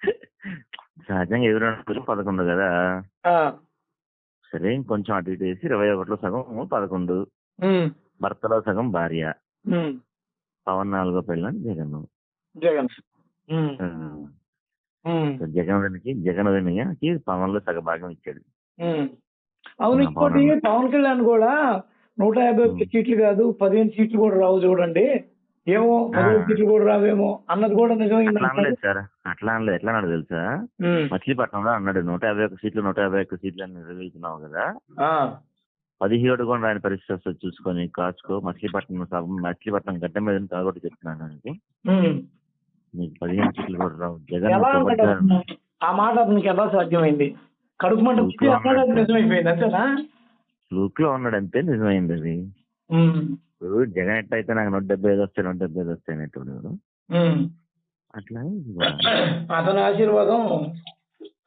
సహజంగా ఎవరైనా పదకొండు కదా. సరే ఇంకొంచెం అటు ఇటు వేసి ఇరవై ఒకటిలో సగం పదకొండు. భర్తలో సగం భార్య. పవన్ నాలుగో పెళ్ళని జగన్. జగన్. జగన్కి జగన్కి పవన్లో సగ భాగం ఇచ్చాడు. అవును ఇంకోటి. పవన్. కళ్యాణ్ కూడా నూట యాభై. సీట్లు కాదు పదిహేను సీట్లు కూడా రావు చూడండి. ఏమో. సీట్లు కూడా రావేమో అన్నది కూడా నిజమైంది అనలేదు సార్. అట్లా అనలేదు. ఎట్లా అన్నాడు తెలుసా? మచిలీపట్నంలో అన్నాడు నూట యాభై ఒక్క సీట్లు నూట యాభై ఒక్క సీట్లు అని నిర్వహిస్తున్నావు కదా. పదిహేడు కూడా రాని పరిస్థితి వస్తుంది చూసుకొని కాచుకో. మచిలీపట్నం మచిలీపట్నం గడ్డ మీద కాబట్టి చెప్తున్నాను నీకు. ఉమ్. నీకు పదిహేను సీట్లు కూడా రావు. జగన్? ఆ మాట అతనికి ఎలా సాధ్యమైంది? కడుపు మంట. నిజమైపోయింది అంతేనా? లూక్లో ఉన్నాడు అంతే నిజమైంది అది. ఇప్పుడు జగన్ అయితే నాకు నూట డెబ్బై ఐదు వస్తాయి నూట డెబ్బై ఐదు వస్తాయి ఉమ్. అట్లా. అతని ఆశీర్వాదం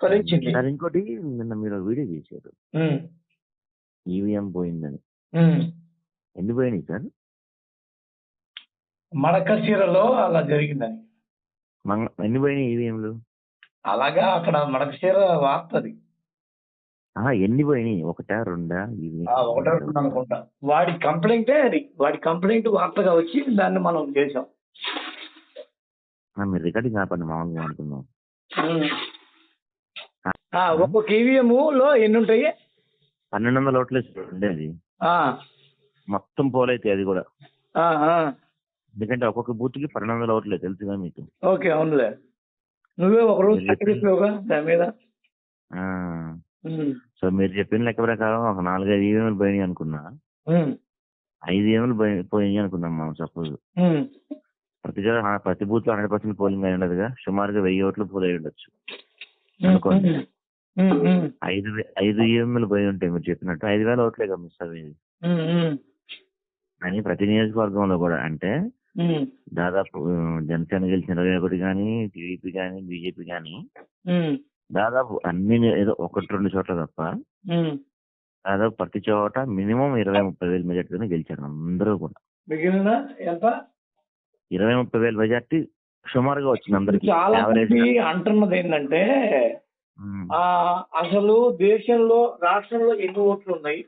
ఫలించింది సార్ ఇంకోటి నిన్న మీరు వీడియో చేశారు. ఈవీఎం పోయిందని. ఉమ్. ఎన్ని పోయినాయి సార్? మడకశిరలో అలా జరిగిందని. ఎన్ని పోయినాయి ఈవీఎంలు అలాగా అక్కడ మడకశిర వార్తది. ఎన్ని పోయినాయి? ఒకటా రెండా? ఆ, ఒకటో రెండు అనుకుంటా. వాడి కంప్లైంటే అది. వాడి కంప్లైంట్ వార్తగా వచ్చి దాన్ని మనం చేసాం మీరు రికార్డింగ్ ఆపండి మామూలుగా అనుకుందాం. ఉమ్. ఆ, ఒక్కొక్క ఈవీఎం లో ఎన్ని ఉంటాయి పన్నెండు వందల ఓట్లే ఉండేది ఆ, మొత్తం పోలైతే అది కూడా. ఆ, ఆ. ఎందుకంటే ఒక్కొక్క బూత్కి పన్నెండు వందల ఓట్లే తెలుసుగా మీకు. ఓకే అవునులే. నువ్వే ఒక రోజు మీరు ప్రకటిస్తావుగా దాని మీద? ఆ, సో మీరు చెప్పిన లెక్క ప్రకారం ఒక నాలుగైదు ఈవీఎంలు పోయినాయి అనుకున్నా. ఐదు పోయి- పోయినాయి అనుకుందాం మనం సపోజ్. ప్రతి ప్రతి బూత్లో హండ్రెడ్ పర్సెంట్ పోలింగ్ అయి ఉండదుగా. సుమారుగా వెయ్యి ఓట్లు పోల్ అయి ఉండొచ్చు అనుకోండి. ఐదు ఐదు ఈవీఎంలు పోయి ఉంటాయి మీరు చెప్పినట్టు ఐదు వేల ఓట్లే ఉమ్, ఉమ్, అని ప్రతి నియోజకవర్గంలో కూడా అంటే దాదాపు జనసేన గెలిచిన ఇరవై ఒకటి కానీ టీడీపీ కానీ బీజేపీ కానీ దాదాపు అన్ని ఏదో ఒకటి రెండు చోట్ల తప్ప. దాదాపు ప్రతి చోట మినిమం ఇరవై ముప్పై వేల మెజార్టీతోనే గెలిచారు అందరూ కూడా. మిగిలిన ఎంత? ఇరవై ముప్పై వేల మెజార్టీ సుమారుగా వచ్చింది అందరికి. చాలా అంటున్నది ఏంటంటే అసలు దేశంలో రాష్ట్రంలో ఎన్ని ఓట్లు ఉన్నాయి?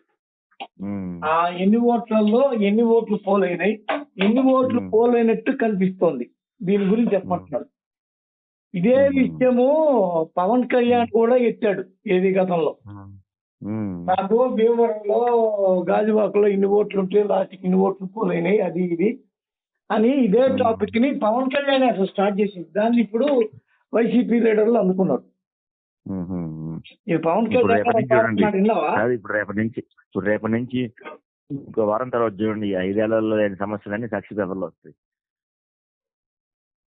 ఆ ఎన్ని ఓట్లలో ఎన్ని ఓట్లు పోలైనాయి ఎన్ని ఓట్లు. పోలైనట్టు కనిపిస్తోంది. దీని గురించి చెప్పమంటున్నారు ఇదే. విషయము పవన్ కళ్యాణ్ కూడా ఎత్తాడు ఏది గతంలో. నాకు భీమవరంలో గాజువాకలో ఇన్ని ఓట్లు ఉంటే లాస్ట్కి ఇన్ని ఓట్లు పోలైనాయి అది ఇది అని ఇదే. టాపిక్ని పవన్ కళ్యాణ్ అసలు స్టార్ట్ చేసింది. దాన్ని ఇప్పుడు వైసీపీ లీడర్లు అందుకున్నారు ఇది పవన్ కళ్యాణ్ ఇప్పుడు రేపటి నుంచి ఇప్పుడు రేపటి నుంచి ఇంకో వారం తర్వాత చూడండి. ఐదేళ్ళలో లేని సమస్యలన్నీ సాక్షి పేపర్లో వస్తాయి.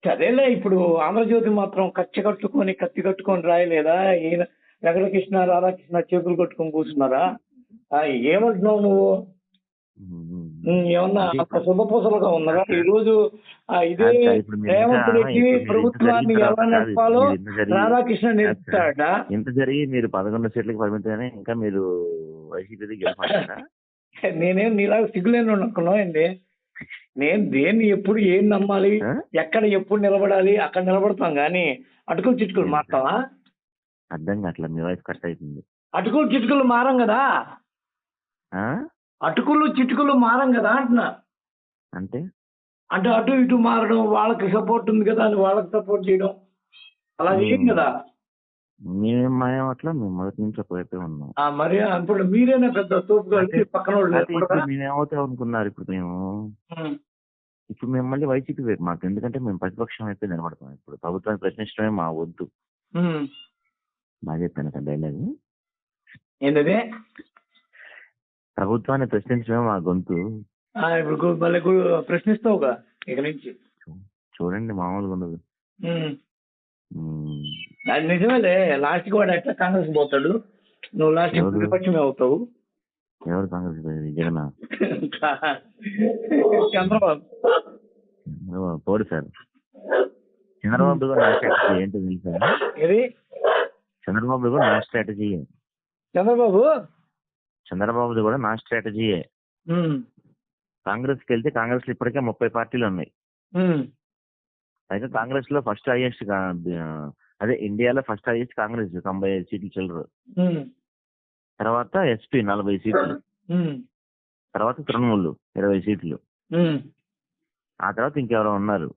సరేలే ఇప్పుడు ఆంధ్రజ్యోతి మాత్రం కత్తి కట్టుకొని కత్తి కట్టుకొని రాయలేదా? ఈయన వెంకటకృష్ణ రాధాకృష్ణ చేతులు కట్టుకొని కూర్చున్నారా? ఆ, ఏమంటున్నావు నువ్వు? ఏమన్నా అంత శుభపూసలుగా ఉన్నారా? ఈ రోజు ఇదే కాదు, కాదు, ఇప్పుడు మీరు రేవంత్ ఇంకా- రెడ్డి ఇప్పుడు మీరు ఇంత ప్రభుత్వాన్ని ఎలా నడపాలో రాధాకృష్ణ నేర్పుతాడా? ఇంత జరిగి మీరు పదకొండు సీట్లకి పరిమితమని ఇంకా మీరు వైసీపీ నేనేం నీలాగా సిగ్గులేని అనుకున్నావు ఏంటి నేను దేన్ని ఎప్పుడు ఏం నమ్మాలి? ఎక్కడ ఎప్పుడు నిలబడాలి? అక్కడ నిలబడతాం కానీ అటుకులు చిటుకులు మారుతావా? అర్థం కావట్లేదు మీ వాయిస్ కట్ అవుతుంది అటుకులు చిటుకులు మారం కదా? అటుకులు చిటుకులు మారం కదా అంటున్నా. అంటే? అంటే అటు ఇటు మారడం వాళ్ళకి సపోర్ట్ ఉంది కదా అని వాళ్ళకి సపోర్ట్ చేయడం. అలా చేయం. కదా? మేమేం మాయం అట్లా మేము మొదటి నుంచి ఒకవైపే ఉన్నాం ఆ, మరి ఇప్పుడు మీరేనా పెద్ద తోపు కలిసి పక్కన వాళ్ళు అదే ఇప్పుడు లేకుండా? మేమేమవుతాం అనుకున్నారు ఇప్పుడు మేము మ్మ్. ఇప్పుడు మేము మళ్ళీ వైసీపీ వైపు మాకు ఎందుకంటే మేము ప్రతిపక్షం అయితే నిలబడతాం ఇప్పుడు ప్రభుత్వాన్ని ప్రశ్నించడమే మా వద్దు మ్మ్. బాగా చెప్పాను కదా డైలాగ్ ఏంటది ప్రభుత్వాన్ని ప్రశ్నించడమే మా గొంతు ఆ, ఇప్పుడు గు- మళ్ళీ గు- ప్రశ్నిస్తావుగా ఇక నుంచి చూడండి మామూలుగా ఉండదు మ్మ్. మ్మ్. అది నిజమేలే. లాస్ట్ వాడు ఎట్లా కాంగ్రెస్ పోతాడు? నువ్వు లాస్ట్? ప్రతిపక్షమే అవుతావు. ఎవరు కాంగ్రెస్? జగన్? చంద్రబాబు. పోడు సార్. చంద్రబాబు కూడా నా స్ట్రాటజీ ఏంటో తెలుసా? ఏది? చంద్రబాబు కూడా నా స్ట్రాటజీ చంద్రబాబు? చంద్రబాబుది కూడా నా స్ట్రాటజీయే. కాంగ్రెస్కి వెళ్తే కాంగ్రెస్లో ఇప్పటికే ముప్పై పార్టీలు ఉన్నాయి. అయితే కాంగ్రెస్లో ఫస్ట్ హైయెస్ట్ అదే ఇండియాలో ఫస్ట్ హైయెస్ట్ కాంగ్రెస్ తొంభై ఐదు సీట్లు చిల్లరు. తర్వాత ఎస్పీ నలభై సీట్లు. తర్వాత తృణమూలు ఇరవై సీట్లు. ఆ తర్వాత ఇంకెవరో ఉన్నారు.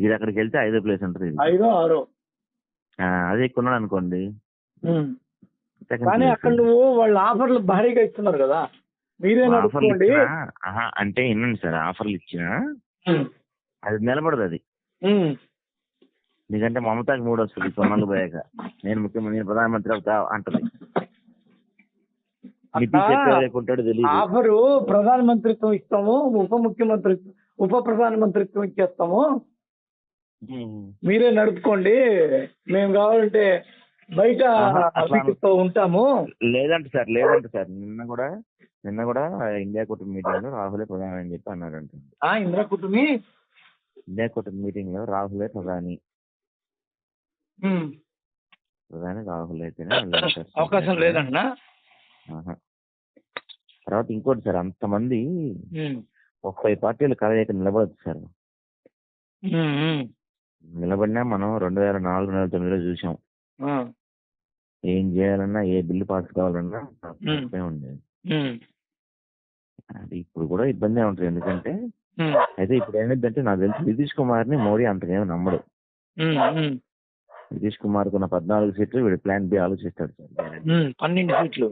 ఇది అక్కడికి వెళ్తే ఐదో ప్లేస్ ఉంటుంది. ఐదో ఆరో. అదే ఎక్కువ అనుకోండి. కానీ. అక్కడ నువ్వు వాళ్ళ ఆఫర్లు భారీగా ఇస్తున్నారు కదా. మీరే ఆఫర్లు అంటే వినండి సార్ ఆఫర్లు ఇచ్చినా అది నిలబడదు అది. ఎందుకంటే మమతాకి మూడు వస్తుంది కొన్నాళ్ళు పోయాక. నేను ముఖ్యమంత్రి నేను ప్రధానమంత్రి అవుతా అంటది. నితీష్ అట్లా ఎక్కడ లేకుంటాడో తెలియదు ఆఫరు ప్రధాన మంత్రిత్వం ఇస్తాము ఉప ముఖ్యమంత్రి ఉప ప్రధాన మంత్రిత్వం ఇచ్చేస్తాము మీరే నడుపుకోండి మేము కావాలంటే బయట ఉంటాము. లేదంట సార్ లేదంట సార్. నిన్న కూడా నిన్న కూడా ఇండియా కూటమి మీటింగ్లో రాహులే ప్రధాని అని చెప్పి అన్నారంట. ఆ ఇందిరా కుటుంబి ఇండియా కూటమి మీటింగ్లో రాహులే ప్రధాని. రాహుల్ అయితేనే వెళ్ళాలి అవకాశం లేదంటున్నా ఆహా. తర్వాత ఇంకోటి సార్ అంతమంది ముప్పై పార్టీలు కలయిక నిలబడదు సార్. నిలబడినా మనం రెండు వేల నాలుగు వేల తొమ్మిదిలో చూసాం. ఏం చేయాలన్నా ఏ బిల్లు పాస్ కావాలన్నా ఉండేది అది ఇప్పుడు కూడా ఇబ్బంది ఉంటుంది. ఎందుకంటే అయితే ఇప్పుడు ఏమైందంటే నాకు తెలిసి నితీష్ కుమార్ని మోడీ అంతకేమీ నమ్మడు. నితీష్ కుమార్ కున్న పద్నాలుగు సీట్లు వీడు ప్లాన్ బి ఆలోచిస్తాడు సార్. పన్నెండు సీట్లు.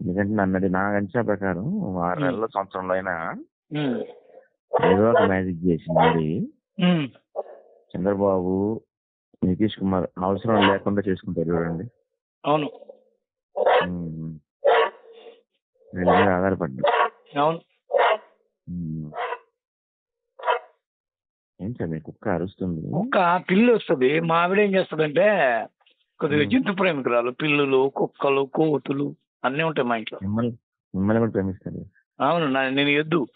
ఎందుకంటే నన్ను నా అంచనా ప్రకారం ఆరు. నెలల సంవత్సరంలో అయినా ఏదో ఒక మ్యాజిక్ చేసి ఉమ్, చంద్రబాబు నితీష్ కుమార్ అవసరం లేకుండా చేసుకుంటారు చూడండి. అవును. మ్మ్. వీళ్ళ మీద ఆధారపడ్డా అవును. మ్మ్. ఏం సార్ మీ కుక్క అరుస్తుంది? కుక్క పిల్లి వస్తుంది. మా ఆవిడ ఏం చేస్తుందంటే కొద్దిగా. జంతు ప్రేమికురాలు. పిల్లులు కుక్కలు కోతులు అన్నీ ఉంటాయి మా ఇంట్లో. మిమ్మల్ని మిమ్మల్ని కూడా ప్రేమిస్తారు? అవును నేను ఎద్దు.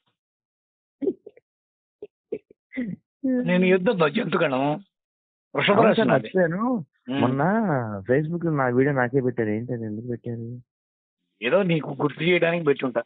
నేను ఎద్దు వృషభ రాశి. మర్చిపోయాను. మ్మ్. మొన్న ఫేస్బుక్లో నా వీడియో నాకే పెట్టారు. ఏంటి అది ఎందుకు పెట్టారు? ఏదో నీకు గుర్తు చేయడానికి పెట్టి ఉంటా.